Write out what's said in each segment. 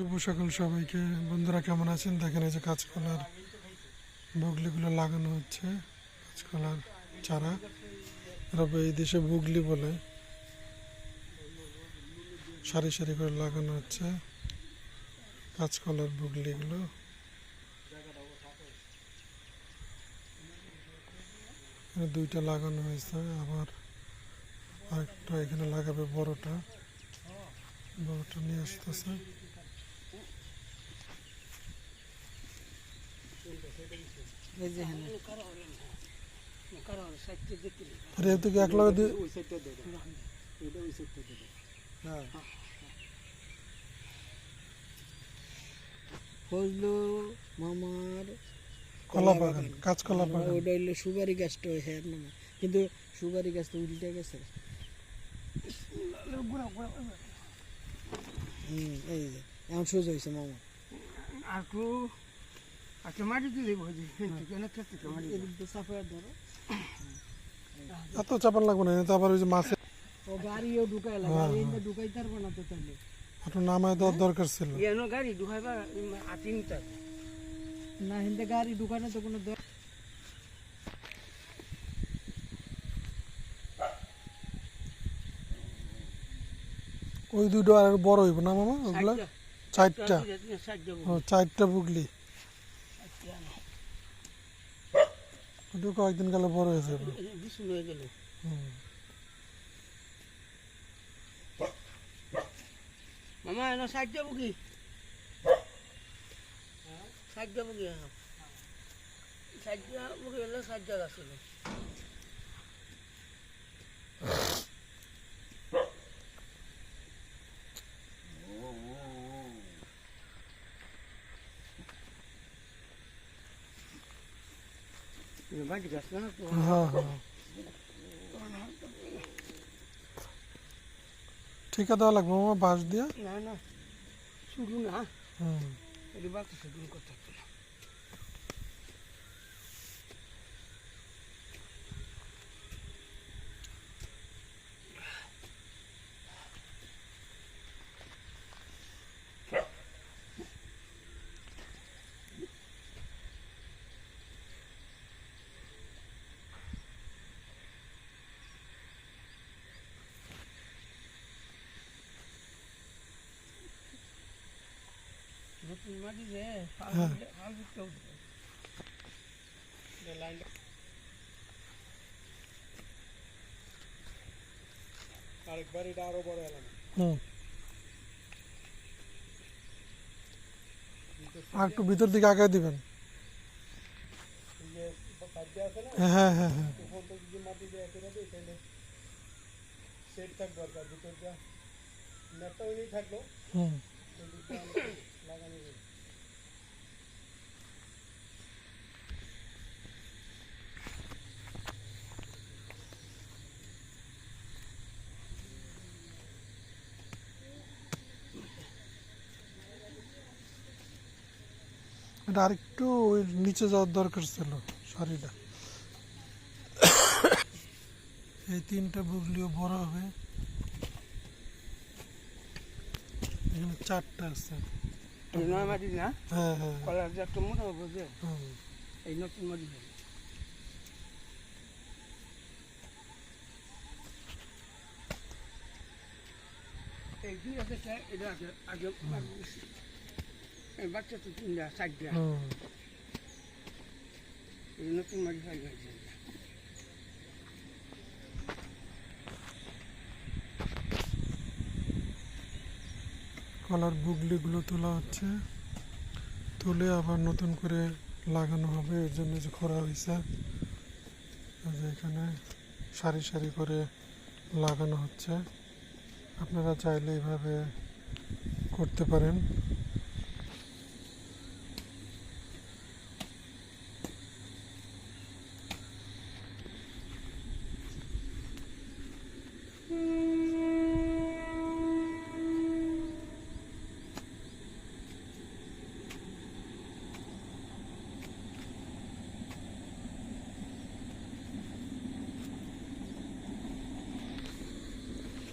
শুভ সকাল সবাইকে। বন্ধুরা কেমন আছেন? দেখেন এই যে কাঁচকলার বগলিগুলো লাগানো হচ্ছে, কাঁচকলার চারা। এরা এই দেশে বুগলি বলে। সারি সারি করে লাগানো হচ্ছে কাঁচকলার বুগলিগুলো। দুইটা লাগানো হয়েছে, আবার আরেকটা এখানে লাগাবে বড়টা। বড়টা নিয়ে আসতেছে এই যে হ্যাঁ আর এর থেকে এক লগে হ্যাঁ। ফজলু মামার কলা বাগান। কাঁচকলা আর বাগান ওটা হইল সুপারি গাছটা ওই হ্যাঁ নামে কিন্তু সুপারি গাছটা উল্টে গেছে। হুম এই যে এখন সোজা হয়েছে মামা। একটু আচ্ছা মাটি দিলে বুঝি কিন্তু কেন ক্ষেত্রে মাটি এদিক দিয়ে সাফায় ধরো। এত চাপান লাগবে না তো ওই যে মাছে ও গাড়িও ঢুকাই লাগে গাড়ি এনে ঢুকাই পারব না তো তাহলে। একটু নামায় দেওয়ার দরকার ছিল। ইয়ানো গাড়ি ঢুকাইবা আতিনটা না হিন্দে গাড়ি ঢুকানো তো কোনো দর- ওই দুটো আর বড় হইব না মামা ওগুলা? চারটা। ও চারটা বুগলি ওটা কয়েকদিন গেলে বড় হয়ে যাবে। হয়ে গেল। মামা এনে সাইড যাব কি? সাইড যাব কি? সাইড যাব কি? এলে সাইড যাব আসলে বাড়ি গাছ না তো হ্যাঁ হ্যাঁ ঠিকা দেওয়া লাগবে বাঁশ দিয়ে না না শুরু না শুরু করতে হবে না নতুন মাটি যে ফাল হ্যাঁ। দিলে- ফাল দিতে উঠবে। যে লাইনটা আরেকবার এটা আরও বড় এলাম হুম আর একটু ভিতর দিকে আগায় দিবেন হ্যাঁ হ্যাঁ হ্যাঁ হ্যাঁ হুম এটা আরেকটু ওই নিচে যাওয়ার দরকার ছিল শাড়িটা। এই তিনটা বুগলিও বড় হবে। এখানে চারটা আছে। নয় মাটি না হ্যাঁ হ্যাঁ। কলার যে একটা মোটা হবে এই নতুন মাটি। এই দুই আছে এটা আছে আগে বাচ্চা তো তিনটা চারটা। নতুন মাটি হয়ে গেছে কলার বুগলিগুলো তোলা হচ্ছে। তুলে আবার নতুন করে লাগানো হবে। এর জন্য যে খরা হয়েছে এখানে সারি সারি করে লাগানো হচ্ছে। আপনারা চাইলে এইভাবে করতে পারেন।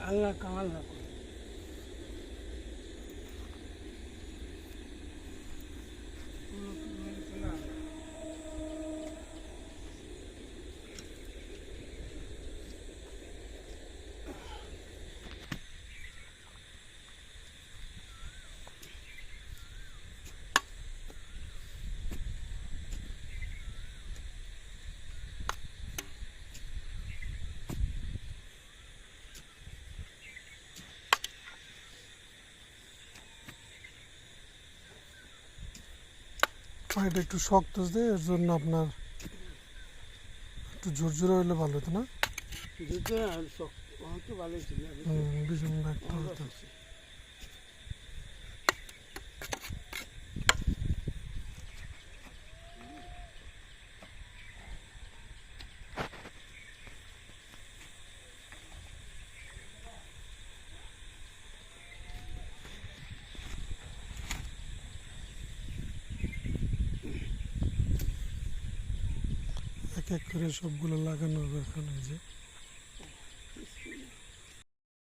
আল্লাহ কামাল রাখো। পানিটা একটু শক্ত আছে এর জন্য আপনার একটু জোর জোরে হইলে ভালো হতো না? জোর আর শক্ত হতো তো ভালোই ছিল। হুম, ভীষণ হতো এক এক করে সবগুলো লাগানো এখন এই যে